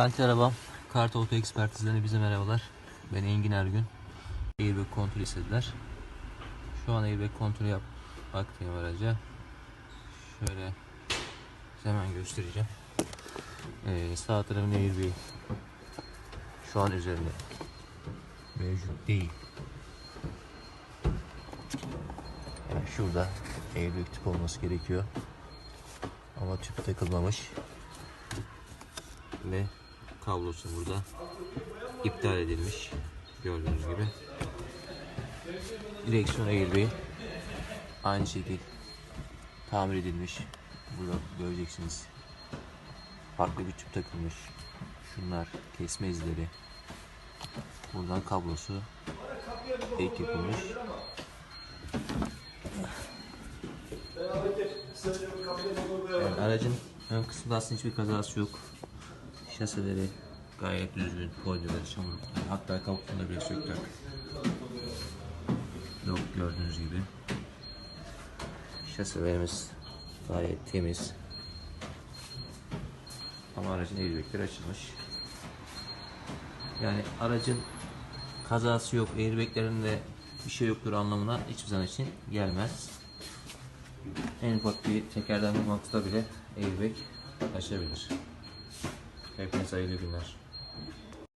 Garanti arabam Kart Auto Ekspertizlerine bize merhabalar. Ben Engin Ergün. Airbag kontrol istediler. Şu an airbag kontrolü yap baktığım araca. Şöyle hemen göstereceğim. Ee, sağ tarafın airbag şu an üzerinde mevcut değil. Yani şurada airbag tüp olması gerekiyor. Ama tüp takılmamış ve kablosu burada iptal edilmiş gördüğünüz gibi. Direksiyon airbag'i aynı şekil tamir edilmiş. Burada göreceksiniz. Farklı bir tüp takılmış. Şunlar kesme izleri. Buradan kablosu ek yapılmış. Yani aracın ön kısmında aslında hiçbir kazası yok Şaseleri gayet düzgün, folyoları, çamur. Yani hatta kabuklarını bile söktük. Yok gördüğünüz gibi. Şaselerimiz gayet temiz. Ama aracın airbagleri açılmış. Yani aracın kazası yok, airbaglerinde bir şey yoktur anlamına hiçbir zaman için gelmez. En ufak bir tekerden vurmakta bile airbag açabilir. Hepinize hayırlı günler.